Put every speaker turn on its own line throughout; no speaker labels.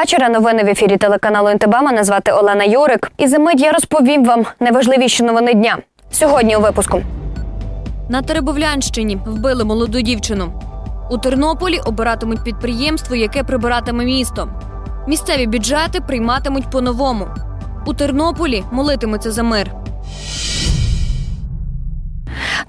Вечора. Новини в ефірі телеканалу НТБ. Мене звати Олена Юрик. І за мить я розповім вам найважливіші новини дня. Сьогодні у випуску.
На Теребовлянщині вбили молоду дівчину. У Тернополі обиратимуть підприємство, яке прибиратиме місто. Місцеві бюджети прийматимуть по-новому. У Тернополі молитимуться за мир.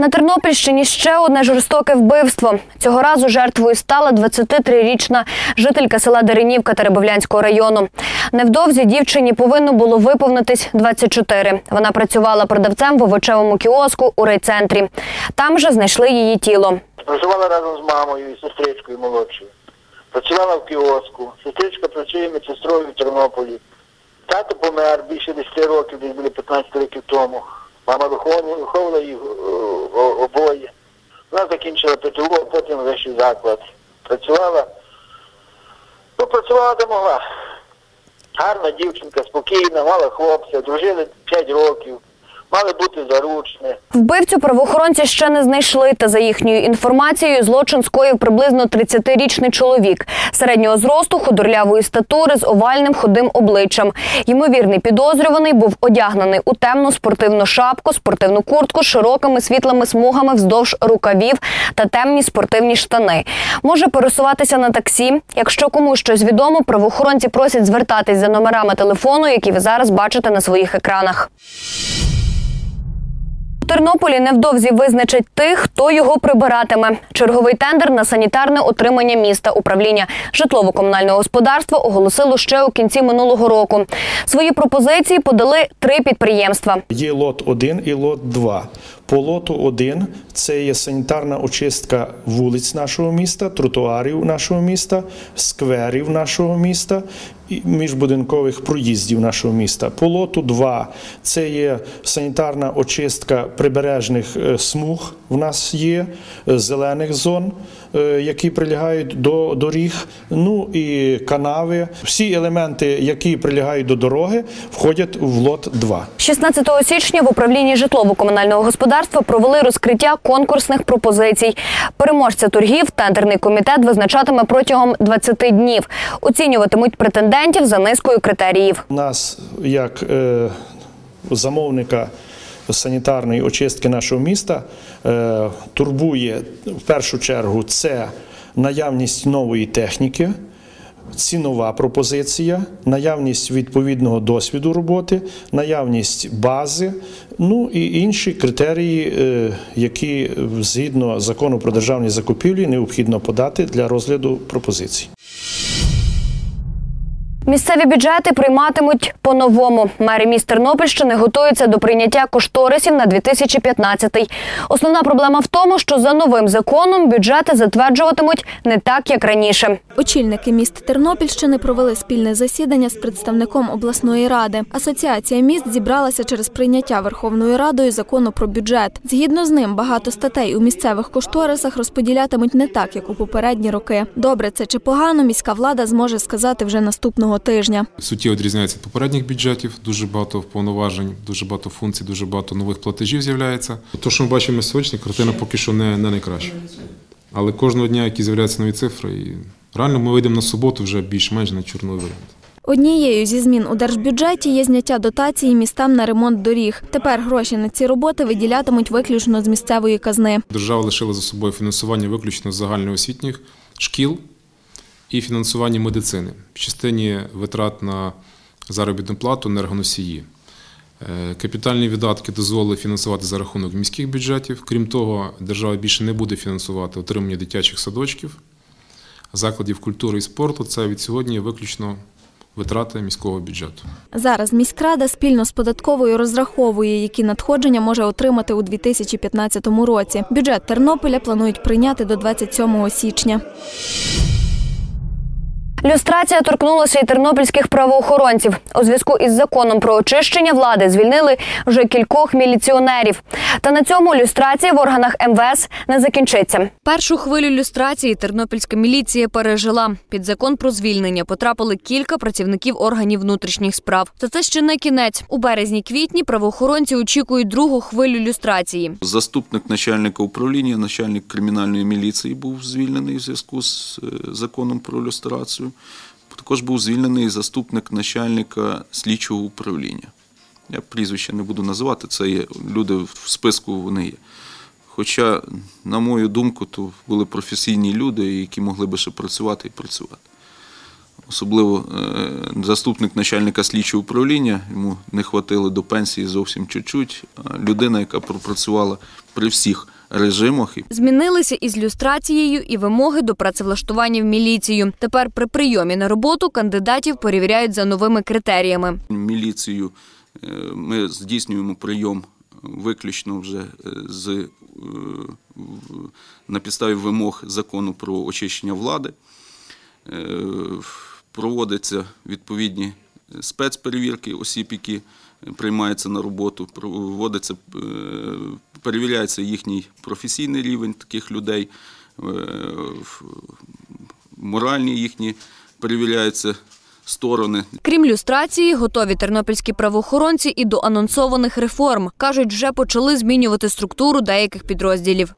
На Тернопільщині ще одне жорстоке вбивство. Цього разу жертвою стала 23-річна жителька села Деренівка Теребовлянського району. Невдовзі дівчині повинно було виповнитись 24. Вона працювала продавцем в овочевому кіоску у райцентрі. Там же знайшли її тіло.
Проживала разом з мамою і сестричкою молодшою. Працювала в кіоску. Сестричка працює медсестрою в Тернополі. Тато помер більше 10 років, десь були 15 років тому. Мама виховувала, їх о- обоє. Вона закінчила ПТУ, потім вищий заклад. Працювала. Ну, працювала де могла. Гарна дівчинка, спокійна, мала хлопця, дружили 5 років, мали бути заручні.
Вбивцю правоохоронці ще не знайшли. Та за їхньою інформацією, злочин скоїв приблизно 30-річний чоловік середнього зросту, худорлявої статури з овальним худим обличчям. Ймовірний підозрюваний був одягнений у темну спортивну шапку, спортивну куртку з широкими світлими смугами вздовж рукавів та темні спортивні штани. Може пересуватися на таксі. Якщо комусь щось відомо, правоохоронці просять звертатись за номерами телефону, які ви зараз бачите на своїх екранах. Тернополі невдовзі визначать тих, хто його прибиратиме. Черговий тендер на санітарне отримання міста управління житлово-комунального господарства оголосило ще у кінці минулого року. Свої пропозиції подали три підприємства.
Є лот 1 і лот 2. По лоту 1 це є санітарна очистка вулиць нашого міста, тротуарів нашого міста, скверів нашого міста міжбудинкових проїздів нашого міста. По лоту 2 це є санітарна очистка прибережних е, смуг. В нас є е, зелених зон, е, які прилягають до доріг. Ну і канави. Всі елементи, які прилягають до дороги, входять в лот 2.
16 січня в управлінні житлово-комунального господарства провели розкриття конкурсних пропозицій. Переможця торгів тендерний комітет визначатиме протягом 20 днів. Оцінюватимуть претендентів за низкою критеріїв.
Нас як е, замовника санітарної очистки нашого міста е, турбує в першу чергу це наявність нової техніки. Цінова пропозиція, наявність відповідного досвіду роботи, наявність бази, ну і інші критерії, е, які згідно закону про державні закупівлі необхідно подати для розгляду пропозицій.
Місцеві бюджети прийматимуть по-новому. Мери міст Тернопільщини готуються до прийняття кошторисів на 2015-й. Основна проблема в тому, що за новим законом бюджети затверджуватимуть не так, як раніше.
Очільники міст Тернопільщини провели спільне засідання з представником обласної ради. Асоціація міст зібралася через прийняття Верховною Радою закону про бюджет. Згідно з ним, багато статей у місцевих кошторисах розподілятимуть не так, як у попередні роки. Добре це чи погано, міська влада зможе сказати вже наступного тижня.
суттєво відрізняється від попередніх бюджетів. Дуже багато повноважень, дуже багато функцій, дуже багато нових платежів з'являється. Те, що ми бачимо сьогодні, картина поки що не, не найкраща. Але кожного дня, які з'являються нові цифри, і реально ми вийдемо на суботу вже більш-менш на чорновий варіант.
Однією зі змін у держбюджеті є зняття дотації містам на ремонт доріг. Тепер гроші на ці роботи виділятимуть виключно з місцевої казни.
Держава лишила за собою фінансування виключно з загальноосвітніх шкіл і фінансування медицини в частині витрат на заробітну плату енергоносії. Е, Капітальні видатки дозволили фінансувати за рахунок міських бюджетів. Крім того, держава більше не буде фінансувати отримання дитячих садочків, закладів культури і спорту. Це від сьогодні виключно витрати міського бюджету.
Зараз міськрада спільно з податковою розраховує, які надходження може отримати у 2015 році. Бюджет Тернополя планують прийняти до 27 січня.
Люстрація торкнулася і тернопільських правоохоронців. У зв'язку із законом про очищення влади звільнили вже кількох міліціонерів. Та на цьому люстрація в органах МВС не закінчиться.
Першу хвилю люстрації тернопільська міліція пережила. Під закон про звільнення потрапили кілька працівників органів внутрішніх справ. Та це ще не кінець. У березні-квітні правоохоронці очікують другу хвилю люстрації.
Заступник начальника управління, начальник кримінальної міліції був звільнений в зв'язку з е, законом про люстрацію. Також був звільнений заступник начальника слідчого управління. Я прізвище не буду називати, це є люди в списку вони є. Хоча, на мою думку, то були професійні люди, які могли би ще працювати і працювати. Особливо е, заступник начальника слідчого управління, йому не хватило до пенсії зовсім чуть-чуть. Людина, яка пропрацювала при всіх режимах
Змінилися із люстрацією і вимоги до працевлаштування в міліцію. Тепер при прийомі на роботу кандидатів перевіряють за новими критеріями.
міліцію е, ми здійснюємо прийом виключно вже е, з, на підставі вимог закону про очищення влади. Е, Проводяться відповідні спецперевірки осіб, які приймаються на роботу, проводиться, е, перевіряється їхній професійний рівень таких людей, е, моральні їхні перевіряються сторони.
Крім люстрації, готові тернопільські правоохоронці і до анонсованих реформ. Кажуть, вже почали змінювати структуру деяких підрозділів.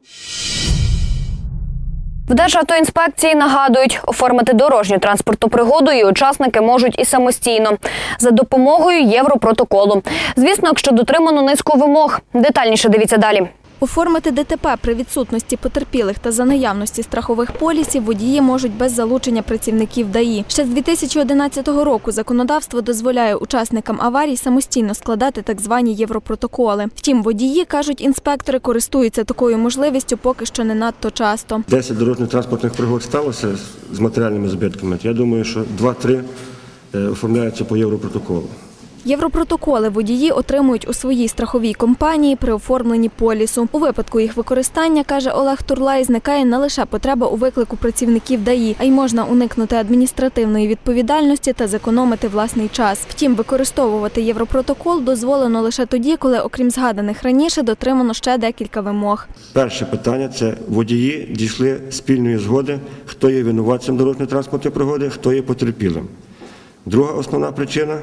В Державтоінспекції нагадують, оформити дорожню транспортну пригоду і учасники можуть і самостійно за допомогою Європротоколу. Звісно, якщо дотримано низку вимог. Детальніше дивіться далі.
Оформити ДТП при відсутності потерпілих та за наявності страхових полісів водії можуть без залучення працівників ДАІ. Ще з 2011 року законодавство дозволяє учасникам аварій самостійно складати так звані європротоколи. Втім, водії кажуть, інспектори користуються такою можливістю поки що не надто часто.
10 дорожньо-транспортних пригод сталося з- з матеріальними збитками. Я думаю, що 2-3 е, оформляються по європротоколу.
Європротоколи водії отримують у своїй страховій компанії при оформленні полісу. У випадку їх використання, каже Олег Турлай, зникає не лише потреба у виклику працівників ДАІ, а й можна уникнути адміністративної відповідальності та зекономити власний час. Втім, використовувати європротокол дозволено лише тоді, коли, окрім згаданих раніше, дотримано ще декілька вимог.
Перше питання це водії дійшли спільної згоди, хто є винуватцем дорожньо-транспортної пригоди, хто є потерпілим. Друга основна причина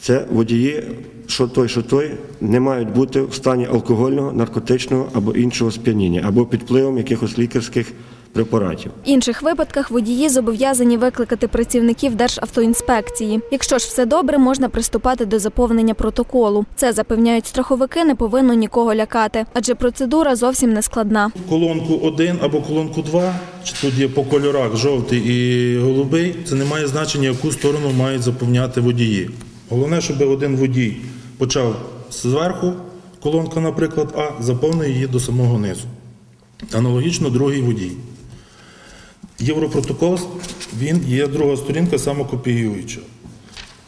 це водії, що той, що той, не мають бути в стані алкогольного, наркотичного або іншого сп'яніння, або під впливом якихось лікарських препаратів.
В інших випадках водії зобов'язані викликати працівників Державтоінспекції. Якщо ж все добре, можна приступати до заповнення протоколу. Це запевняють страховики, не повинно нікого лякати, адже процедура зовсім не складна.
колонку 1 або колонку 2, чи тут є по кольорах жовтий і голубий, це не має значення, яку сторону мають заповняти водії. Головне, щоб один водій почав зверху, колонка, наприклад, А, заповнив її до самого низу. Аналогічно другий водій. Європротокол, він є друга сторінка самокопіююча.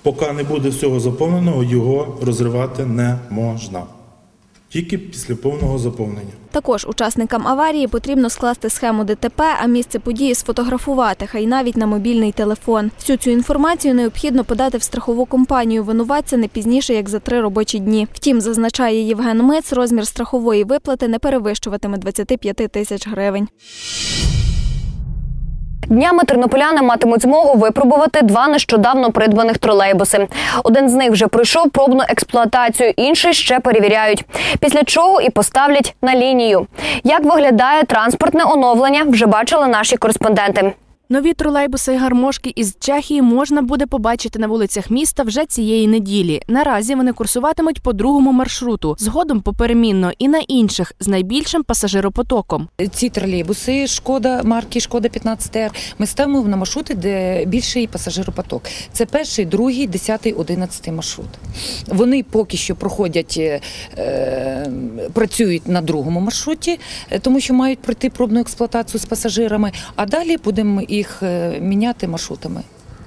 Поки не буде всього заповненого, його розривати не можна. Тільки після повного заповнення.
Також учасникам аварії потрібно скласти схему ДТП, а місце події сфотографувати, хай навіть на мобільний телефон. Всю цю інформацію необхідно подати в страхову компанію винуватця не пізніше, як за три робочі дні. Втім, зазначає Євген Миць, розмір страхової виплати не перевищуватиме 25 тисяч гривень.
Днями тернополяни матимуть змогу випробувати два нещодавно придбаних тролейбуси. Один з них вже пройшов пробну експлуатацію, інший ще перевіряють. Після чого і поставлять на лінію. Як виглядає транспортне оновлення, вже бачили наші кореспонденти.
Нові тролейбуси і гармошки із Чехії можна буде побачити на вулицях міста вже цієї неділі. Наразі вони курсуватимуть по другому маршруту, згодом поперемінно і на інших з найбільшим пасажиропотоком.
Ці тролейбуси шкода марки Шкода 15 р ми ставимо на маршрути, де більший пасажиропоток. Це перший, другий, десятий, одинадцятий маршрут. Вони поки що проходять, е, е, працюють на другому маршруті, е, тому що мають пройти пробну експлуатацію з пасажирами. А далі будемо їх е, міняти маршрутами.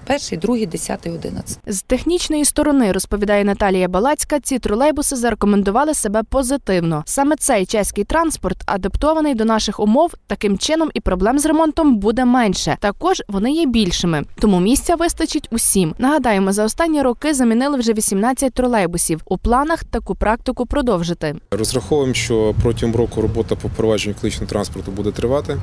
Перший, другий, десятий, одинадцятий.
З технічної сторони, розповідає Наталія Балацька, ці тролейбуси зарекомендували себе позитивно. Саме цей чеський транспорт адаптований до наших умов. Таким чином і проблем з ремонтом буде менше. Також вони є більшими, тому місця вистачить усім. Нагадаємо, за останні роки замінили вже 18 тролейбусів. У планах таку практику продовжити.
Розраховуємо, що протягом року робота по впровадженню екологічного транспорту буде тривати,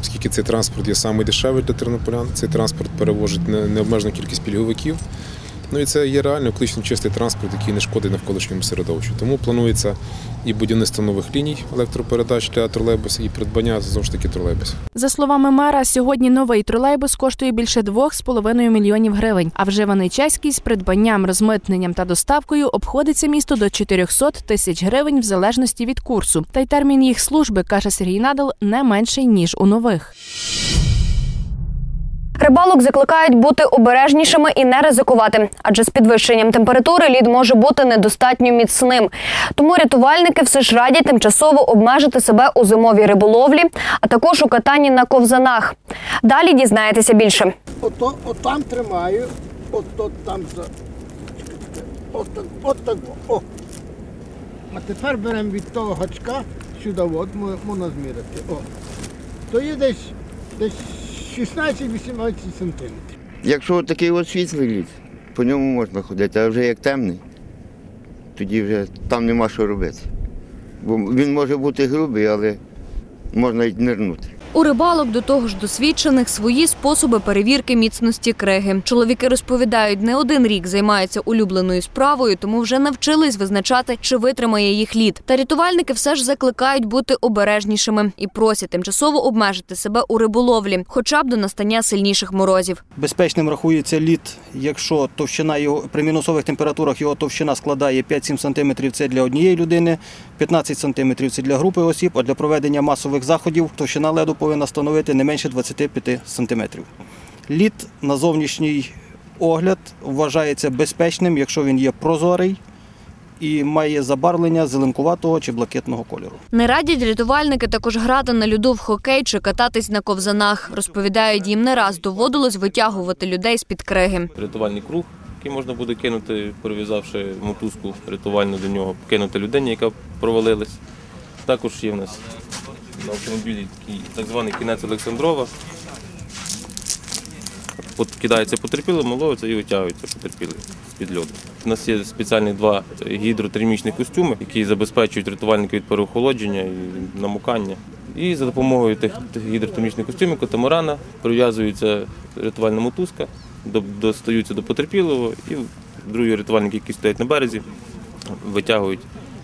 оскільки цей транспорт є самий дешевий для тернополян. Цей транспорт перевозить не- необмежену кількість пільговиків. Ну і це є реально екологічно чистий транспорт, який не шкодить навколишньому середовищу. Тому планується і будівництво нових ліній електропередач для тролейбусів, і придбання знову ж таки тролейбусів.
За словами мера, сьогодні новий тролейбус коштує більше 2,5 мільйонів гривень. А вживаний чеський з придбанням, розмитненням та доставкою обходиться місто до 400 тисяч гривень в залежності від курсу. Та й термін їх служби, каже Сергій Надал, не менший ніж у нових.
Рибалок закликають бути обережнішими і не ризикувати, адже з підвищенням температури лід може бути недостатньо міцним. Тому рятувальники все ж радять тимчасово обмежити себе у зимовій риболовлі, а також у катанні на ковзанах. Далі дізнаєтеся більше.
Ото, от там тримаю, от, от там за. От, от так. О. А тепер беремо від того гачка сюди, от мо- можна зміряти. О. То є десь, десь 16-18 сантиметрів.
Якщо такий от світлий лід, по ньому можна ходити, а вже як темний, тоді вже там нема що робити. Бо він може бути грубий, але можна й нирнути.
У рибалок до того ж досвідчених свої способи перевірки міцності криги. Чоловіки розповідають, не один рік займаються улюбленою справою, тому вже навчились визначати, чи витримає їх лід. Та рятувальники все ж закликають бути обережнішими і просять тимчасово обмежити себе у риболовлі, хоча б до настання сильніших морозів.
Безпечним рахується лід, якщо товщина його при мінусових температурах його товщина складає 5-7 см, це для однієї людини, 15 см це для групи осіб, а для проведення масових заходів товщина леду повинна становити не менше 25 см. Лід на зовнішній огляд вважається безпечним, якщо він є прозорий і має забарвлення зеленкуватого чи блакитного кольору.
Не радять рятувальники також грати на льоду в хокей чи кататись на ковзанах. Розповідають, їм не раз доводилось витягувати людей з під криги.
рятувальний круг, який можна буде кинути, прив'язавши мотузку рятувальну до нього, кинути людині, яка провалилась. Також є в нас на автомобілі так званий кінець Олександрова. От кидається потерпілим, ловиться і витягується потерпілий з-під льоду. У нас є спеціальні два гідротермічні костюми, які забезпечують рятувальника від переохолодження і намокання. І за допомогою тих гідротермічних костюмів катамарана прив'язується рятувальна мотузка, достаються до потерпілого, і другі рятувальники, які стоять на березі, витягують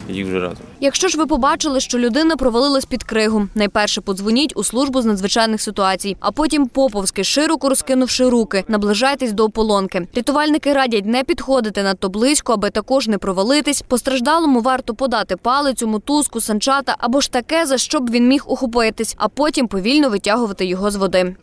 їх вже разом.
Якщо ж ви побачили, що людина провалилась під кригу, найперше подзвоніть у службу з надзвичайних ситуацій, а потім поповськи, широко розкинувши руки, наближайтесь до ополонки. Рятувальники радять не підходити надто близько, аби також не провалитись. Постраждалому варто подати палицю, мотузку, санчата або ж таке, за що б він міг ухопитись, а потім повільно витягувати його з води.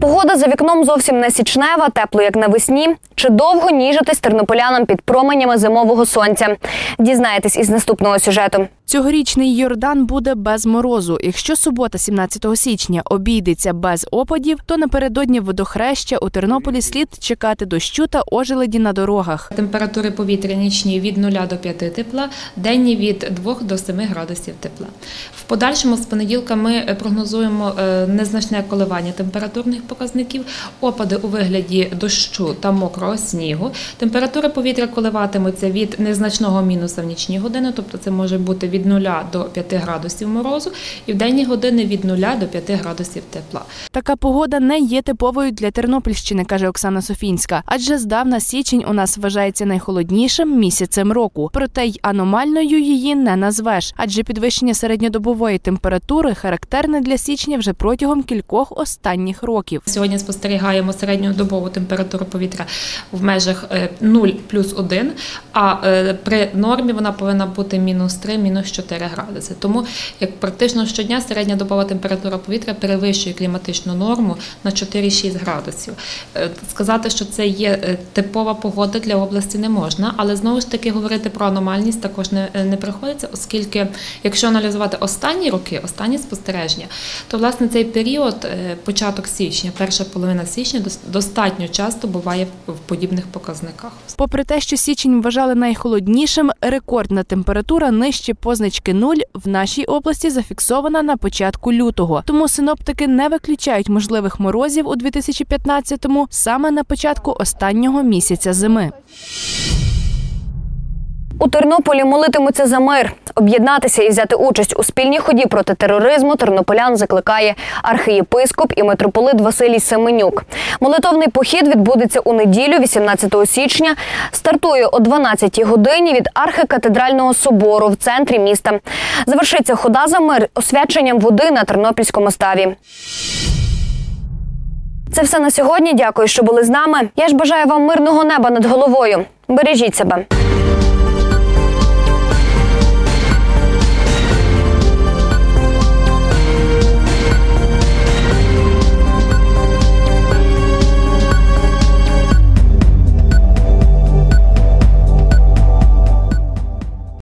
Погода за вікном зовсім не січнева, тепло як навесні. Чи довго ніжитись тернополянам під променями зимового сонця? Дізнаєтесь із наступного сюжету.
Цьогорічний Йордан буде без морозу. Якщо субота, 17 січня, обійдеться без опадів, то напередодні водохреща у Тернополі слід чекати дощу та ожеледі на дорогах.
Температури повітря нічні від 0 до 5 тепла, денні від 2 до 7 градусів тепла. В подальшому з понеділка ми прогнозуємо е, незначне коливання температурних показників, опади у вигляді дощу та мокрого снігу. Температури повітря коливатимуться від незначного мінуса в нічні години, тобто це може бути від 0 до 5 градусів морозу, і в денні години від 0 до 5 градусів тепла.
Така погода не є типовою для Тернопільщини, каже Оксана Софінська. Адже здавна січень у нас вважається найхолоднішим місяцем року. Проте й аномальною її не назвеш, адже підвищення середньодобової температури характерне для січня вже протягом кількох останніх років.
Сьогодні спостерігаємо середньодобову температуру повітря в межах е, 0 плюс 1, а е, при нормі вона повинна бути мінус 3, мінус 4 градуси. Тому як практично щодня середня добова температура повітря перевищує кліматичну норму на 4-6 градусів. Е, Сказати, що це є е, типова погода для області не можна, але знову ж таки говорити про аномальність також не, не приходиться, оскільки якщо аналізувати останні роки, останні спостереження, то власне цей період, е, початок січня, перша половина січня, достатньо часто буває в подібних показниках.
Попри те, що січень вважали найхолоднішим, рекордна температура нижче позначки нуль в нашій області зафіксована на початку лютого. Тому синоптики не виключають можливих морозів у 2015-му саме на початку останнього місяця зими.
У Тернополі молитимуться за мир, Об'єднатися і взяти участь у спільній ході проти тероризму тернополян закликає архієпископ і митрополит Василій Семенюк. Молитовний похід відбудеться у неділю, 18 січня. Стартує о 12 годині від архикатедрального собору в центрі міста. Завершиться хода за мир освяченням води на Тернопільському ставі. Це все на сьогодні. Дякую, що були з нами. Я ж бажаю вам мирного неба над головою. Бережіть себе.